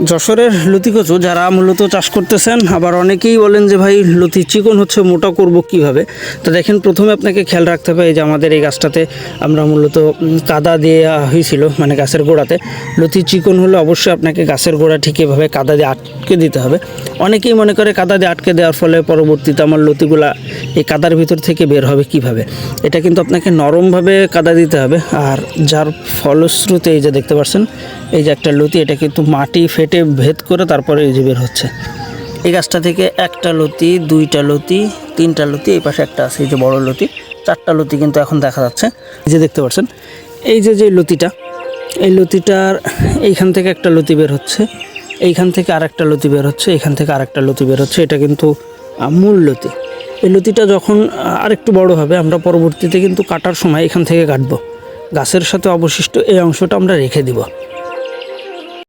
যশোরের লতি কচু, যারা মূলত চাষ করতেছেন, আবার অনেকেই বলেন যে, ভাই, লতি চিকন হচ্ছে, মোটা করব কীভাবে? তো দেখেন, প্রথমে আপনাকে খেয়াল রাখতে হবে যে আমাদের এই গাছটাতে আমরা মূলত কাদা দেওয়া হয়েছিল মানে গাছের গোড়াতে। লতি চিকন হলে অবশ্যই আপনাকে গাছের গোড়া ঠিক এভাবে কাদা দিয়ে আটকে দিতে হবে। অনেকেই মনে করে কাদা দিয়ে আটকে দেওয়ার ফলে পরবর্তীতে আমার লতিগুলা এই কাদার ভিতর থেকে বের হবে কীভাবে? এটা কিন্তু আপনাকে নরমভাবে কাদা দিতে হবে। আর যার ফলশ্রুতি এই যে দেখতে পাচ্ছেন, এই যে একটা লতি, এটা কিন্তু মাটি ফেটে ভেদ করে তারপরে এই যে বের হচ্ছে। এই গাছটা থেকে একটা লতি, দুইটা লতি, তিনটা লতি, এই পাশে একটা আছে, এই যে বড় লতি, চারটা লতি কিন্তু এখন দেখা যাচ্ছে। যে দেখতে পাচ্ছেন, এই যে যে লতিটা, এই লতিটার এইখান থেকে একটা লতি বের হচ্ছে। এইখান থেকে আরেকটা লতি বের হচ্ছে এখান থেকে আরেকটা লতি বের হচ্ছে, এটা কিন্তু মূল লতি। এই লতিটা যখন আরেকটু বড় হবে, আমরা পরবর্তীতে কিন্তু কাটার সময় এখান থেকে কাটবো। গাছের সাথে অবশিষ্ট এই অংশটা আমরা রেখে দিব।